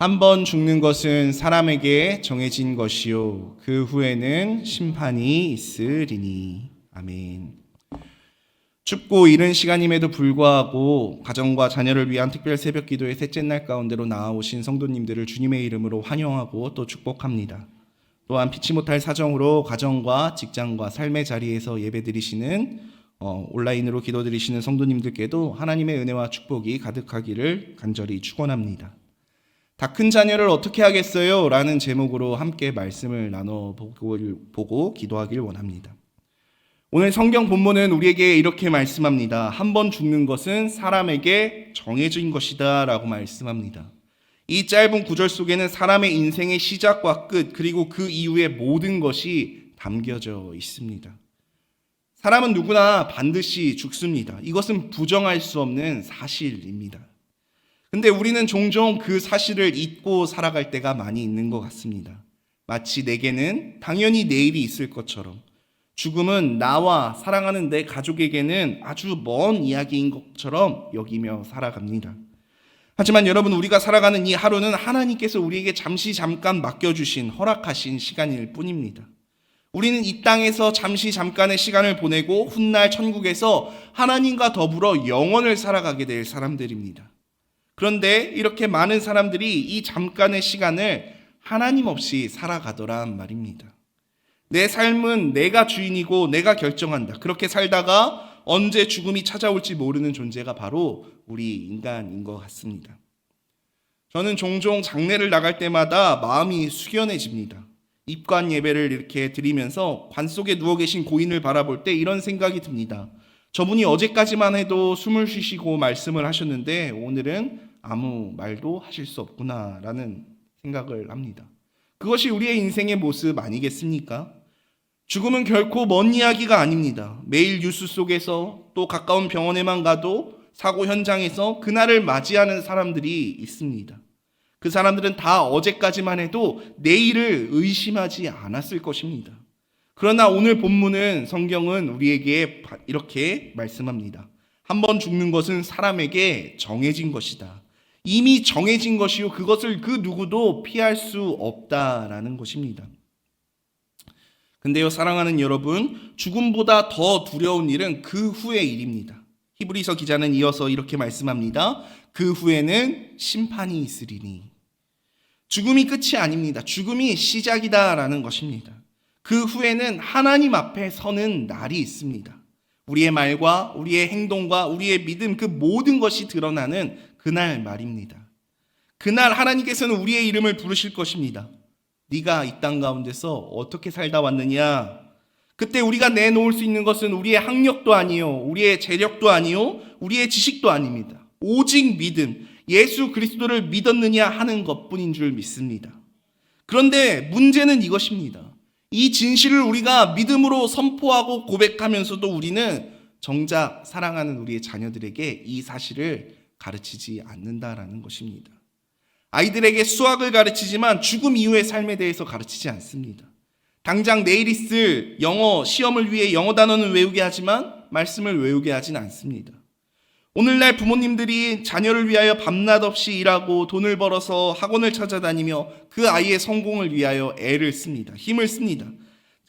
한 번 죽는 것은 사람에게 정해진 것이요 그 후에는 심판이 있으리니 아멘. 춥고 이른 시간임에도 불구하고 가정과 자녀를 위한 특별 새벽 기도의 셋째 날 가운데로 나아오신 성도님들을 주님의 이름으로 환영하고 또 축복합니다. 또한 피치 못할 사정으로 가정과 직장과 삶의 자리에서 예배드리시는 어, 온라인으로 기도드리시는 성도님들께도 하나님의 은혜와 축복이 가득하기를 간절히 축원합니다. 다 큰 자녀를 어떻게 하겠어요? 라는 제목으로 함께 말씀을 나눠보고 보고 기도하길 원합니다. 오늘 성경 본문은 우리에게 이렇게 말씀합니다. 한 번 죽는 것은 사람에게 정해진 것이다 라고 말씀합니다. 이 짧은 구절 속에는 사람의 인생의 시작과 끝, 그리고 그 이후의 모든 것이 담겨져 있습니다. 사람은 누구나 반드시 죽습니다. 이것은 부정할 수 없는 사실입니다. 근데 우리는 종종 그 사실을 잊고 살아갈 때가 많이 있는 것 같습니다. 마치 내게는 당연히 내일이 있을 것처럼 죽음은 나와 사랑하는 내 가족에게는 아주 먼 이야기인 것처럼 여기며 살아갑니다. 하지만 여러분, 우리가 살아가는 이 하루는 하나님께서 우리에게 잠시 잠깐 맡겨주신 허락하신 시간일 뿐입니다. 우리는 이 땅에서 잠시 잠깐의 시간을 보내고 훗날 천국에서 하나님과 더불어 영원을 살아가게 될 사람들입니다. 그런데 이렇게 많은 사람들이 이 잠깐의 시간을 하나님 없이 살아가더란 말입니다. 내 삶은 내가 주인이고 내가 결정한다. 그렇게 살다가 언제 죽음이 찾아올지 모르는 존재가 바로 우리 인간인 것 같습니다. 저는 종종 장례를 나갈 때마다 마음이 숙연해집니다. 입관 예배를 이렇게 드리면서 관 속에 누워 계신 고인을 바라볼 때 이런 생각이 듭니다. 저분이 어제까지만 해도 숨을 쉬시고 말씀을 하셨는데 오늘은 아무 말도 하실 수 없구나라는 생각을 합니다. 그것이 우리의 인생의 모습 아니겠습니까? 죽음은 결코 먼 이야기가 아닙니다. 매일 뉴스 속에서 또 가까운 병원에만 가도 사고 현장에서 그날을 맞이하는 사람들이 있습니다. 그 사람들은 다 어제까지만 해도 내일을 의심하지 않았을 것입니다. 그러나 오늘 본문은 성경은 우리에게 이렇게 말씀합니다. 한 번 죽는 것은 사람에게 정해진 것이다. 이미 정해진 것이요. 그것을 그 누구도 피할 수 없다라는 것입니다. 근데요, 사랑하는 여러분, 죽음보다 더 두려운 일은 그 후의 일입니다. 히브리서 기자는 이어서 이렇게 말씀합니다. 그 후에는 심판이 있으리니. 죽음이 끝이 아닙니다. 죽음이 시작이다라는 것입니다. 그 후에는 하나님 앞에 서는 날이 있습니다. 우리의 말과 우리의 행동과 우리의 믿음 그 모든 것이 드러나는 그날 말입니다. 그날 하나님께서는 우리의 이름을 부르실 것입니다. 네가 이 땅 가운데서 어떻게 살다 왔느냐? 그때 우리가 내놓을 수 있는 것은 우리의 학력도 아니요, 우리의 재력도 아니요, 우리의 지식도 아닙니다. 오직 믿음, 예수 그리스도를 믿었느냐 하는 것뿐인 줄 믿습니다. 그런데 문제는 이것입니다. 이 진실을 우리가 믿음으로 선포하고 고백하면서도 우리는 정작 사랑하는 우리의 자녀들에게 이 사실을 가르치지 않는다라는 것입니다. 아이들에게 수학을 가르치지만 죽음 이후의 삶에 대해서 가르치지 않습니다. 당장 내일 있을 영어 시험을 위해 영어 단어는 외우게 하지만 말씀을 외우게 하진 않습니다. 오늘날 부모님들이 자녀를 위하여 밤낮 없이 일하고 돈을 벌어서 학원을 찾아다니며 그 아이의 성공을 위하여 애를 씁니다. 힘을 씁니다.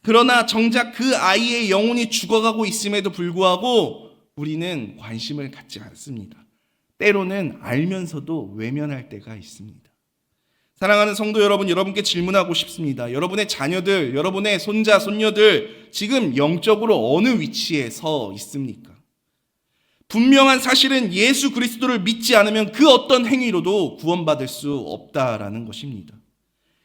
그러나 정작 그 아이의 영혼이 죽어가고 있음에도 불구하고 우리는 관심을 갖지 않습니다. 때로는 알면서도 외면할 때가 있습니다. 사랑하는 성도 여러분, 여러분께 질문하고 싶습니다. 여러분의 자녀들, 여러분의 손자, 손녀들, 지금 영적으로 어느 위치에 서 있습니까? 분명한 사실은 예수 그리스도를 믿지 않으면 그 어떤 행위로도 구원받을 수 없다라는 것입니다.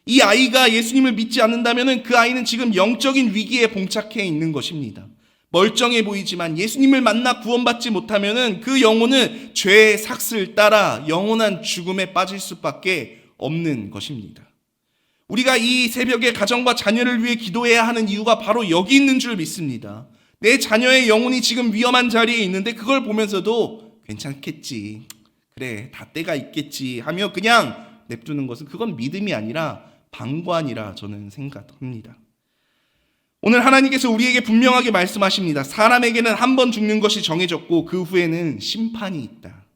이 아이가 예수님을 믿지 않는다면 그 아이는 지금 영적인 위기에 봉착해 있는 것입니다. 멀쩡해 보이지만 예수님을 만나 구원받지 못하면 그 영혼은 죄의 삭슬 따라 영원한 죽음에 빠질 수밖에 없는 것입니다. 우리가 이 새벽에 가정과 자녀를 위해 기도해야 하는 이유가 바로 여기 있는 줄 믿습니다. 내 자녀의 영혼이 지금 위험한 자리에 있는데 그걸 보면서도 괜찮겠지. 그래, 다 때가 있겠지 하며 그냥 냅두는 것은 그건 믿음이 아니라 방관이라 저는 생각합니다. 오늘 하나님께서 우리에게 분명하게 말씀하십니다. 사람에게는 한 번 죽는 것이 정해졌고 그 후에는 심판이 있다.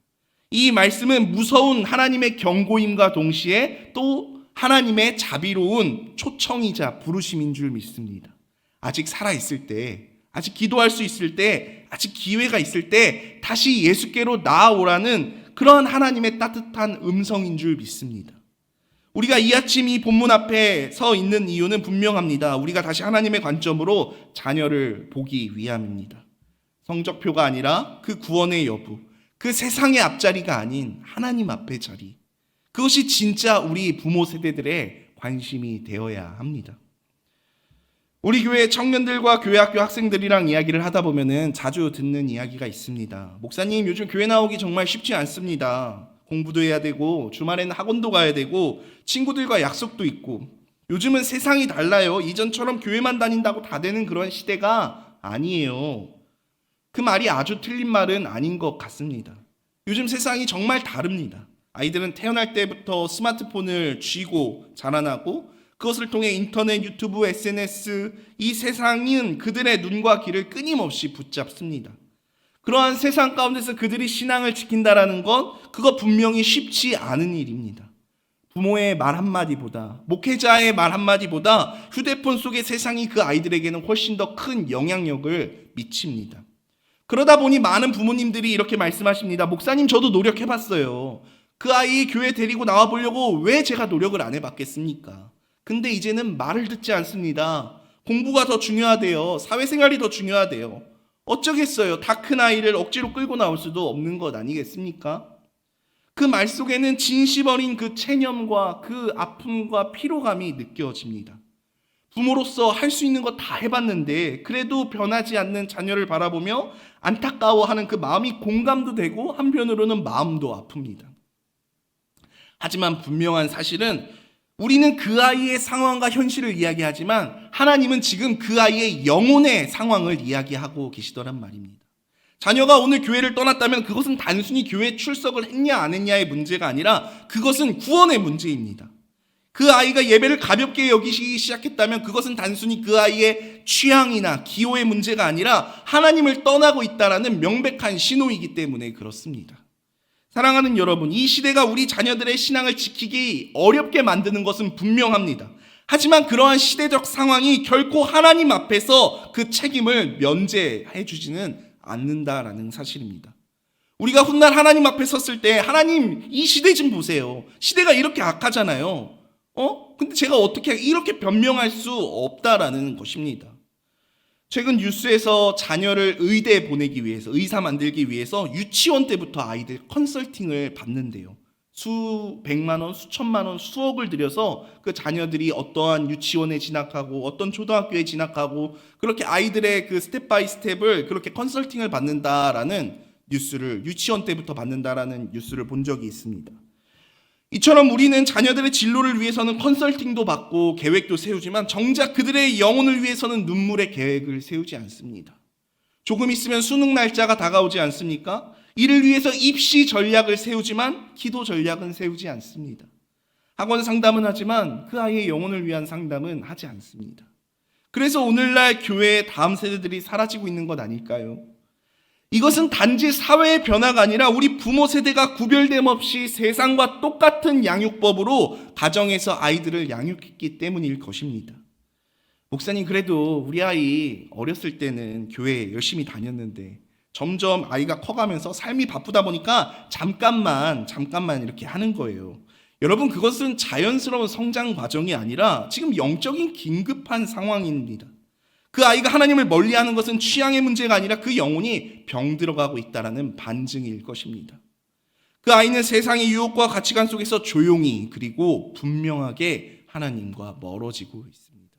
이 말씀은 무서운 하나님의 경고임과 동시에 또 하나님의 자비로운 초청이자 부르심인 줄 믿습니다. 아직 살아있을 때, 아직 기도할 수 있을 때, 아직 기회가 있을 때 다시 예수께로 나아오라는 그런 하나님의 따뜻한 음성인 줄 믿습니다. 우리가 이 아침 이 본문 앞에 서 있는 이유는 분명합니다. 우리가 다시 하나님의 관점으로 자녀를 보기 위함입니다. 성적표가 아니라 그 구원의 여부, 그 세상의 앞자리가 아닌 하나님 앞의 자리. 그것이 진짜 우리 부모 세대들의 관심이 되어야 합니다. 우리 교회 청년들과 교회 학교 학생들이랑 이야기를 하다 보면은 자주 듣는 이야기가 있습니다. 목사님, 요즘 교회 나오기 정말 쉽지 않습니다. 공부도 해야 되고, 주말에는 학원도 가야 되고, 친구들과 약속도 있고, 요즘은 세상이 달라요. 이전처럼 교회만 다닌다고 다 되는 그런 시대가 아니에요. 그 말이 아주 틀린 말은 아닌 것 같습니다. 요즘 세상이 정말 다릅니다. 아이들은 태어날 때부터 스마트폰을 쥐고 자라나고 그것을 통해 인터넷, 유튜브, SNS 이 세상은 그들의 눈과 귀를 끊임없이 붙잡습니다. 그러한 세상 가운데서 그들이 신앙을 지킨다라는 건 그거 분명히 쉽지 않은 일입니다. 부모의 말 한마디보다 목회자의 말 한마디보다 휴대폰 속의 세상이 그 아이들에게는 훨씬 더 큰 영향력을 미칩니다. 그러다 보니 많은 부모님들이 이렇게 말씀하십니다. 목사님 저도 노력해 봤어요. 그 아이 교회 데리고 나와 보려고 왜 제가 노력을 안 해봤겠습니까? 근데 이제는 말을 듣지 않습니다. 공부가 더 중요하대요. 사회생활이 더 중요하대요. 어쩌겠어요. 다 큰 아이를 억지로 끌고 나올 수도 없는 것 아니겠습니까? 그 말 속에는 진심 어린 그 체념과 그 아픔과 피로감이 느껴집니다. 부모로서 할 수 있는 거 다 해봤는데 그래도 변하지 않는 자녀를 바라보며 안타까워하는 그 마음이 공감도 되고 한편으로는 마음도 아픕니다. 하지만 분명한 사실은 우리는 그 아이의 상황과 현실을 이야기하지만 하나님은 지금 그 아이의 영혼의 상황을 이야기하고 계시더란 말입니다. 자녀가 오늘 교회를 떠났다면 그것은 단순히 교회 출석을 했냐 안 했냐의 문제가 아니라 그것은 구원의 문제입니다. 그 아이가 예배를 가볍게 여기기 시작했다면 그것은 단순히 그 아이의 취향이나 기호의 문제가 아니라 하나님을 떠나고 있다라는 명백한 신호이기 때문에 그렇습니다. 사랑하는 여러분, 이 시대가 우리 자녀들의 신앙을 지키기 어렵게 만드는 것은 분명합니다. 하지만 그러한 시대적 상황이 결코 하나님 앞에서 그 책임을 면제해 주지는 않는다라는 사실입니다. 우리가 훗날 하나님 앞에 섰을 때 하나님 이 시대 좀 보세요. 시대가 이렇게 악하잖아요. 어? 근데 제가 어떻게 이렇게 변명할 수 없다라는 것입니다. 최근 뉴스에서 자녀를 의대에 보내기 위해서 의사 만들기 위해서 유치원 때부터 아이들 컨설팅을 받는데요. 수백만 원, 수천만 원, 수억을 들여서 그 자녀들이 어떠한 유치원에 진학하고 어떤 초등학교에 진학하고 그렇게 아이들의 그 스텝 바이 스텝을 그렇게 컨설팅을 받는다라는 뉴스를 유치원 때부터 받는다라는 뉴스를 본 적이 있습니다. 이처럼 우리는 자녀들의 진로를 위해서는 컨설팅도 받고 계획도 세우지만 정작 그들의 영혼을 위해서는 눈물의 계획을 세우지 않습니다. 조금 있으면 수능 날짜가 다가오지 않습니까? 이를 위해서 입시 전략을 세우지만 기도 전략은 세우지 않습니다. 학원 상담은 하지만 그 아이의 영혼을 위한 상담은 하지 않습니다. 그래서 오늘날 교회의 다음 세대들이 사라지고 있는 것 아닐까요? 이것은 단지 사회의 변화가 아니라 우리 부모 세대가 구별됨 없이 세상과 똑같은 양육법으로 가정에서 아이들을 양육했기 때문일 것입니다. 목사님, 그래도 우리 아이 어렸을 때는 교회 열심히 다녔는데 점점 아이가 커가면서 삶이 바쁘다 보니까 잠깐만, 잠깐만 이렇게 하는 거예요. 여러분, 그것은 자연스러운 성장 과정이 아니라 지금 영적인 긴급한 상황입니다. 그 아이가 하나님을 멀리하는 것은 취향의 문제가 아니라 그 영혼이 병들어가고 있다라는 반증일 것입니다. 그 아이는 세상의 유혹과 가치관 속에서 조용히 그리고 분명하게 하나님과 멀어지고 있습니다.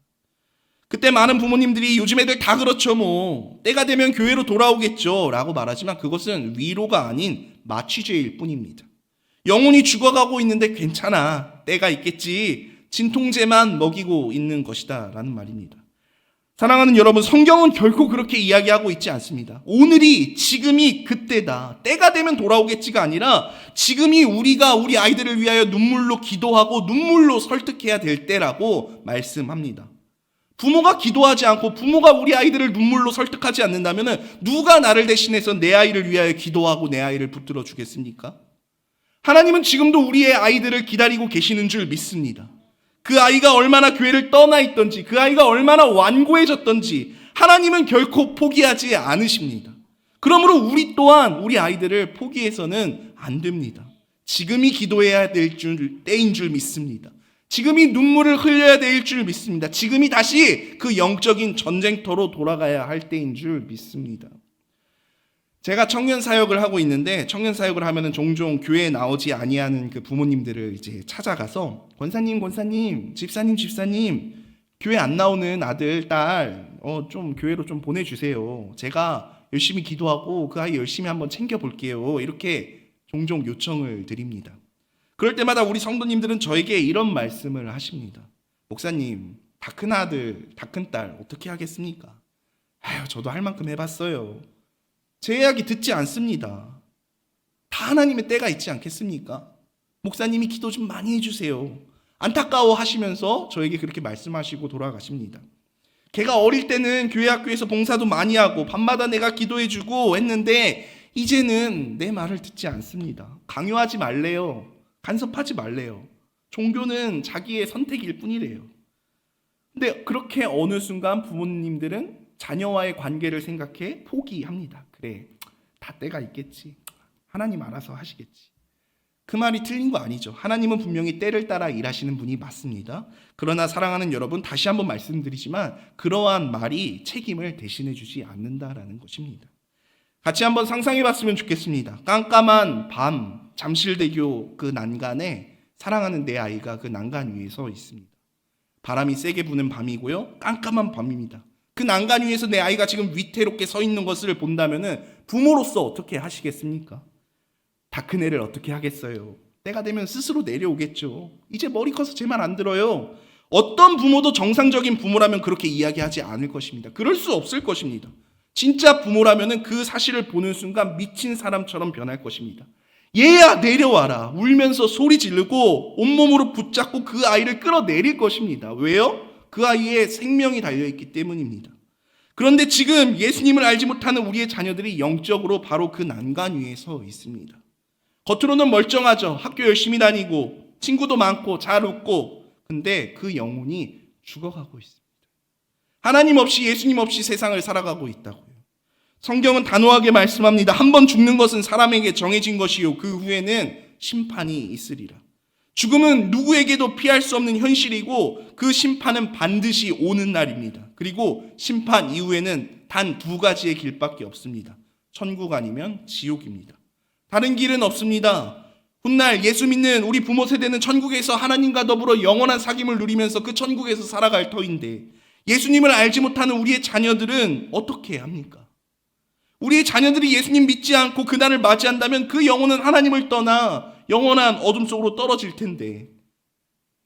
그때 많은 부모님들이 요즘 애들 다 그렇죠 뭐 때가 되면 교회로 돌아오겠죠라고 말하지만 그것은 위로가 아닌 마취제일 뿐입니다. 영혼이 죽어가고 있는데 괜찮아 때가 있겠지 진통제만 먹이고 있는 것이다라는 말입니다. 사랑하는 여러분, 성경은 결코 그렇게 이야기하고 있지 않습니다. 오늘이, 지금이 그때다. 때가 되면 돌아오겠지가 아니라 지금이 우리가 우리 아이들을 위하여 눈물로 기도하고 눈물로 설득해야 될 때라고 말씀합니다. 부모가 기도하지 않고 부모가 우리 아이들을 눈물로 설득하지 않는다면 누가 나를 대신해서 내 아이를 위하여 기도하고 내 아이를 붙들어 주겠습니까? 하나님은 지금도 우리의 아이들을 기다리고 계시는 줄 믿습니다. 그 아이가 얼마나 교회를 떠나 있던지, 그 아이가 얼마나 완고해졌던지, 하나님은 결코 포기하지 않으십니다. 그러므로 우리 또한 우리 아이들을 포기해서는 안 됩니다. 지금이 기도해야 될 줄, 때인 줄 믿습니다. 지금이 눈물을 흘려야 될 줄 믿습니다. 지금이 다시 그 영적인 전쟁터로 돌아가야 할 때인 줄 믿습니다. 제가 청년 사역을 하고 있는데 청년 사역을 하면은 종종 교회에 나오지 아니하는 그 부모님들을 이제 찾아가서 권사님, 권사님, 집사님, 집사님 교회 안 나오는 아들, 딸, 어, 좀 교회로 좀 보내주세요. 제가 열심히 기도하고 그 아이 열심히 한번 챙겨 볼게요. 이렇게 종종 요청을 드립니다. 그럴 때마다 우리 성도님들은 저에게 이런 말씀을 하십니다. 목사님, 다 큰 아들, 다 큰 딸 어떻게 하겠습니까? 아유, 저도 할 만큼 해봤어요. 제 이야기 듣지 않습니다. 다 하나님의 때가 있지 않겠습니까? 목사님이 기도 좀 많이 해주세요. 안타까워 하시면서 저에게 그렇게 말씀하시고 돌아가십니다. 걔가 어릴 때는 교회 학교에서 봉사도 많이 하고 밤마다 내가 기도해주고 했는데 이제는 내 말을 듣지 않습니다. 강요하지 말래요. 간섭하지 말래요. 종교는 자기의 선택일 뿐이래요. 근데 그렇게 어느 순간 부모님들은 자녀와의 관계를 생각해 포기합니다. 그래, 다 때가 있겠지. 하나님 알아서 하시겠지. 그 말이 틀린 거 아니죠. 하나님은 분명히 때를 따라 일하시는 분이 맞습니다. 그러나 사랑하는 여러분, 다시 한번 말씀드리지만 그러한 말이 책임을 대신해 주지 않는다라는 것입니다. 같이 한번 상상해 봤으면 좋겠습니다. 깜깜한 밤, 잠실대교 그 난간에 사랑하는 내 아이가 그 난간 위에 서 있습니다. 바람이 세게 부는 밤이고요. 깜깜한 밤입니다. 그 난간 위에서 내 아이가 지금 위태롭게 서 있는 것을 본다면은 부모로서 어떻게 하시겠습니까? 다 큰 애를 어떻게 하겠어요? 때가 되면 스스로 내려오겠죠. 이제 머리 커서 제 말 안 들어요. 어떤 부모도 정상적인 부모라면 그렇게 이야기하지 않을 것입니다. 그럴 수 없을 것입니다. 진짜 부모라면은 그 사실을 보는 순간 미친 사람처럼 변할 것입니다. 얘야 내려와라 울면서 소리 지르고 온몸으로 붙잡고 그 아이를 끌어내릴 것입니다. 왜요? 그 아이의 생명이 달려있기 때문입니다. 그런데 지금 예수님을 알지 못하는 우리의 자녀들이 영적으로 바로 그 난간 위에 서 있습니다. 겉으로는 멀쩡하죠. 학교 열심히 다니고 친구도 많고 잘 웃고 근데 그 영혼이 죽어가고 있습니다. 하나님 없이 예수님 없이 세상을 살아가고 있다고요. 성경은 단호하게 말씀합니다. 한 번 죽는 것은 사람에게 정해진 것이요. 그 후에는 심판이 있으리라. 죽음은 누구에게도 피할 수 없는 현실이고 그 심판은 반드시 오는 날입니다. 그리고 심판 이후에는 단 두 가지의 길밖에 없습니다. 천국 아니면 지옥입니다. 다른 길은 없습니다. 훗날 예수 믿는 우리 부모 세대는 천국에서 하나님과 더불어 영원한 사귐을 누리면서 그 천국에서 살아갈 터인데 예수님을 알지 못하는 우리의 자녀들은 어떻게 합니까? 우리의 자녀들이 예수님 믿지 않고 그날을 맞이한다면 그 영혼은 하나님을 떠나 영원한 어둠 속으로 떨어질 텐데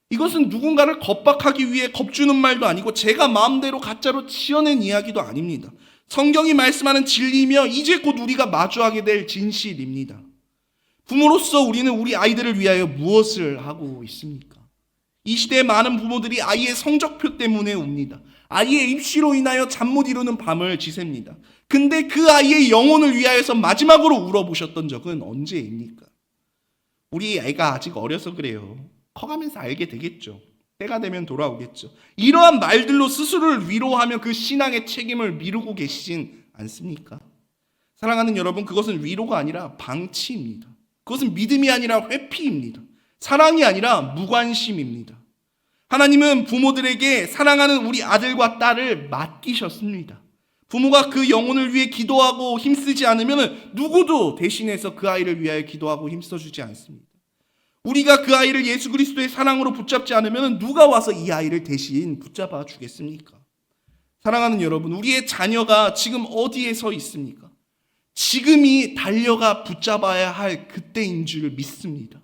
이것은 누군가를 겁박하기 위해 겁주는 말도 아니고 제가 마음대로 가짜로 지어낸 이야기도 아닙니다. 성경이 말씀하는 진리이며 이제 곧 우리가 마주하게 될 진실입니다. 부모로서 우리는 우리 아이들을 위하여 무엇을 하고 있습니까? 이 시대의 많은 부모들이 아이의 성적표 때문에 웁니다. 아이의 입시로 인하여 잠 못 이루는 밤을 지셉니다. 근데 그 아이의 영혼을 위하여서 마지막으로 울어보셨던 적은 언제입니까? 우리 애가 아직 어려서 그래요. 커가면서 알게 되겠죠. 때가 되면 돌아오겠죠. 이러한 말들로 스스로를 위로하며 그 신앙의 책임을 미루고 계시진 않습니까? 사랑하는 여러분, 그것은 위로가 아니라 방치입니다. 그것은 믿음이 아니라 회피입니다. 사랑이 아니라 무관심입니다. 하나님은 부모들에게 사랑하는 우리 아들과 딸을 맡기셨습니다. 부모가 그 영혼을 위해 기도하고 힘쓰지 않으면 누구도 대신해서 그 아이를 위하여 기도하고 힘써주지 않습니다. 우리가 그 아이를 예수 그리스도의 사랑으로 붙잡지 않으면 누가 와서 이 아이를 대신 붙잡아 주겠습니까? 사랑하는 여러분, 우리의 자녀가 지금 어디에 서 있습니까? 지금이 달려가 붙잡아야 할 그때인 줄 믿습니다.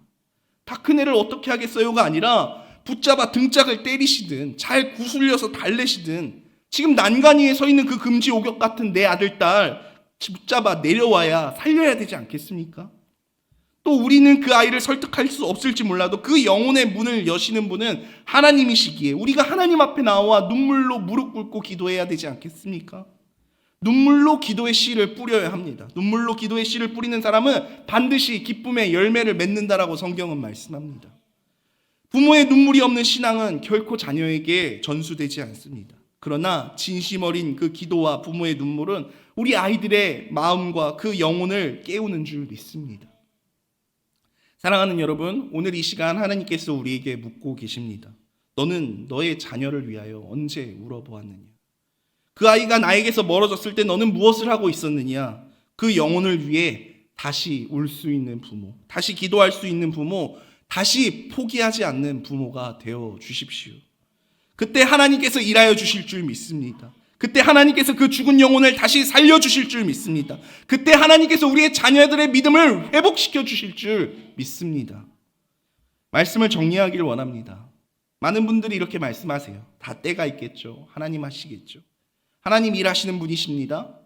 다 큰 애를 어떻게 하겠어요가 아니라 붙잡아 등짝을 때리시든 잘 구슬려서 달래시든 지금 난간 위에 서 있는 그 금지 오격 같은 내 아들 딸 붙잡아 내려와야 살려야 되지 않겠습니까? 또 우리는 그 아이를 설득할 수 없을지 몰라도 그 영혼의 문을 여시는 분은 하나님이시기에 우리가 하나님 앞에 나와 눈물로 무릎 꿇고 기도해야 되지 않겠습니까? 눈물로 기도의 씨를 뿌려야 합니다. 눈물로 기도의 씨를 뿌리는 사람은 반드시 기쁨의 열매를 맺는다라고 성경은 말씀합니다. 부모의 눈물이 없는 신앙은 결코 자녀에게 전수되지 않습니다. 그러나 진심 어린 그 기도와 부모의 눈물은 우리 아이들의 마음과 그 영혼을 깨우는 줄 믿습니다. 사랑하는 여러분, 오늘 이 시간 하나님께서 우리에게 묻고 계십니다. 너는 너의 자녀를 위하여 언제 울어보았느냐? 그 아이가 나에게서 멀어졌을 때 너는 무엇을 하고 있었느냐? 그 영혼을 위해 다시 울 수 있는 부모, 다시 기도할 수 있는 부모, 다시 포기하지 않는 부모가 되어 주십시오. 그때 하나님께서 일하여 주실 줄 믿습니다. 그때 하나님께서 그 죽은 영혼을 다시 살려 주실 줄 믿습니다. 그때 하나님께서 우리의 자녀들의 믿음을 회복시켜 주실 줄 믿습니다. 말씀을 정리하길 원합니다. 많은 분들이 이렇게 말씀하세요. 다 때가 있겠죠. 하나님 하시겠죠. 하나님 일하시는 분이십니다.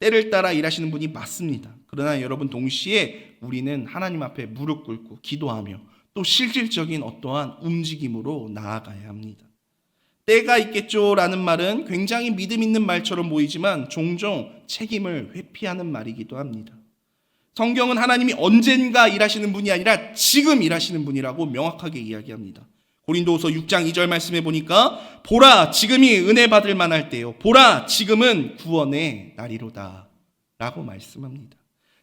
때를 따라 일하시는 분이 맞습니다. 그러나 여러분 동시에 우리는 하나님 앞에 무릎 꿇고 기도하며 또 실질적인 어떠한 움직임으로 나아가야 합니다. 때가 있겠죠라는 말은 굉장히 믿음 있는 말처럼 보이지만 종종 책임을 회피하는 말이기도 합니다. 성경은 하나님이 언젠가 일하시는 분이 아니라 지금 일하시는 분이라고 명확하게 이야기합니다. 고린도후서 6장 2절 말씀해 보니까 보라 지금이 은혜 받을 만할 때요 보라 지금은 구원의 날이로다 라고 말씀합니다.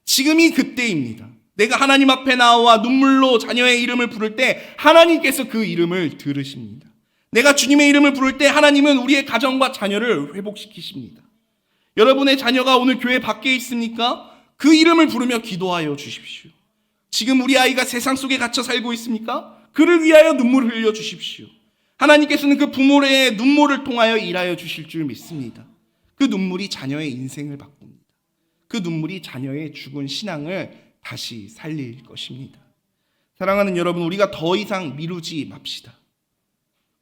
지금이 그때입니다. 내가 하나님 앞에 나와 눈물로 자녀의 이름을 부를 때 하나님께서 그 이름을 들으십니다. 내가 주님의 이름을 부를 때 하나님은 우리의 가정과 자녀를 회복시키십니다. 여러분의 자녀가 오늘 교회 밖에 있습니까? 그 이름을 부르며 기도하여 주십시오. 지금 우리 아이가 세상 속에 갇혀 살고 있습니까? 그를 위하여 눈물을 흘려 주십시오. 하나님께서는 그 부모의 눈물을 통하여 일하여 주실 줄 믿습니다. 그 눈물이 자녀의 인생을 바꿉니다. 그 눈물이 자녀의 죽은 신앙을 다시 살릴 것입니다. 사랑하는 여러분, 우리가 더 이상 미루지 맙시다.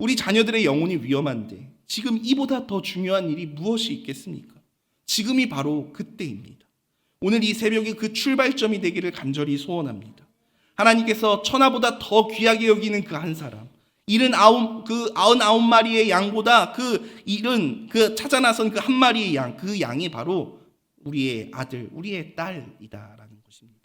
우리 자녀들의 영혼이 위험한데 지금 이보다 더 중요한 일이 무엇이 있겠습니까? 지금이 바로 그때입니다. 오늘 이 새벽이 그 출발점이 되기를 간절히 소원합니다. 하나님께서 천하보다 더 귀하게 여기는 그 한 사람, 일은 아홉 그 아흔 아홉 마리의 양보다 그 일은 그 찾아 나선 그 한 마리의 양, 그 양이 바로 우리의 아들, 우리의 딸이다라는 것입니다.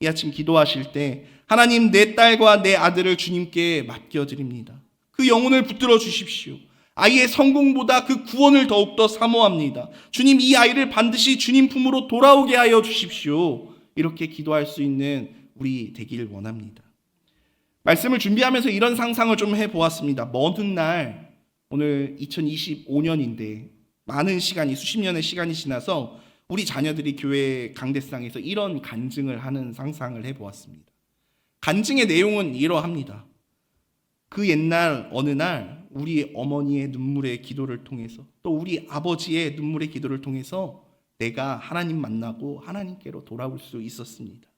이 아침 기도하실 때 하나님 내 딸과 내 아들을 주님께 맡겨 드립니다. 그 영혼을 붙들어 주십시오. 아이의 성공보다 그 구원을 더욱더 사모합니다. 주님 이 아이를 반드시 주님 품으로 돌아오게 하여 주십시오. 이렇게 기도할 수 있는 우리 되기를 원합니다. 말씀을 준비하면서 이런 상상을 좀 해보았습니다. 먼 훗날 오늘 2025년인데 많은 시간이 수십 년의 시간이 지나서 우리 자녀들이 교회 강대상에서 이런 간증을 하는 상상을 해보았습니다. 간증의 내용은 이러합니다. 그 옛날 어느 날 우리 어머니의 눈물의 기도를 통해서 또 우리 아버지의 눈물의 기도를 통해서 내가 하나님 만나고 하나님께로 돌아올 수 있었습니다.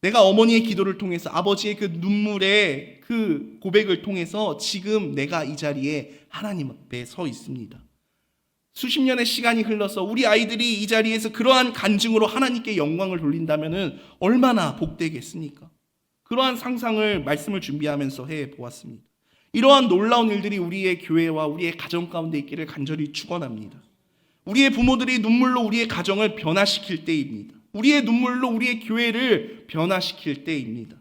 내가 어머니의 기도를 통해서 아버지의 그 눈물의 그 고백을 통해서 지금 내가 이 자리에 하나님 앞에 서 있습니다. 수십 년의 시간이 흘러서 우리 아이들이 이 자리에서 그러한 간증으로 하나님께 영광을 돌린다면 얼마나 복되겠습니까? 그러한 상상을 말씀을 준비하면서 해 보았습니다. 이러한 놀라운 일들이 우리의 교회와 우리의 가정 가운데 있기를 간절히 축원합니다. 우리의 부모들이 눈물로 우리의 가정을 변화시킬 때입니다. 우리의 눈물로 우리의 교회를 변화시킬 때입니다.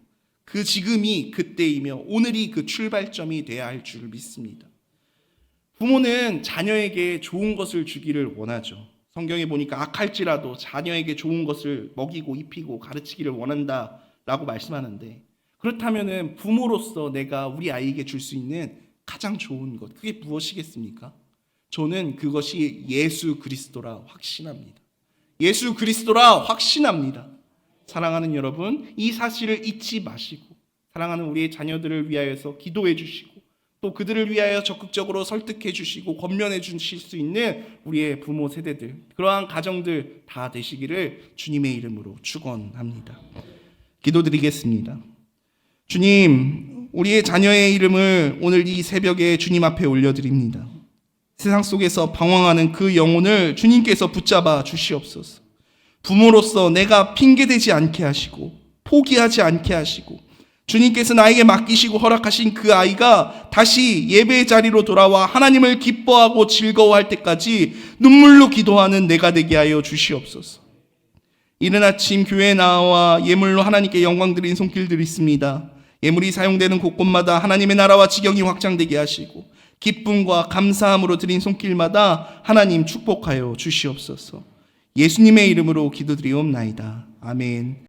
그 지금이 그때이며 오늘이 그 출발점이 되어야 할 줄 믿습니다. 부모는 자녀에게 좋은 것을 주기를 원하죠. 성경에 보니까 악할지라도 자녀에게 좋은 것을 먹이고 입히고 가르치기를 원한다 라고 말씀하는데 그렇다면은 부모로서 내가 우리 아이에게 줄 수 있는 가장 좋은 것 그게 무엇이겠습니까? 저는 그것이 예수 그리스도라 확신합니다. 예수 그리스도라 확신합니다. 사랑하는 여러분, 이 사실을 잊지 마시고 사랑하는 우리의 자녀들을 위하여서 기도해 주시고 또 그들을 위하여 적극적으로 설득해 주시고 권면해 주실 수 있는 우리의 부모 세대들 그러한 가정들 다 되시기를 주님의 이름으로 축원합니다. 기도드리겠습니다. 주님, 우리의 자녀의 이름을 오늘 이 새벽에 주님 앞에 올려드립니다. 세상 속에서 방황하는 그 영혼을 주님께서 붙잡아 주시옵소서. 부모로서 내가 핑계대지 않게 하시고, 포기하지 않게 하시고, 주님께서 나에게 맡기시고 허락하신 그 아이가 다시 예배의 자리로 돌아와 하나님을 기뻐하고 즐거워할 때까지 눈물로 기도하는 내가 되게 하여 주시옵소서. 이른 아침 교회에 나와 예물로 하나님께 영광 드린 손길 드리습니다. 예물이 사용되는 곳곳마다 하나님의 나라와 지경이 확장되게 하시고 기쁨과 감사함으로 드린 손길마다 하나님 축복하여 주시옵소서. 예수님의 이름으로 기도드리옵나이다. 아멘.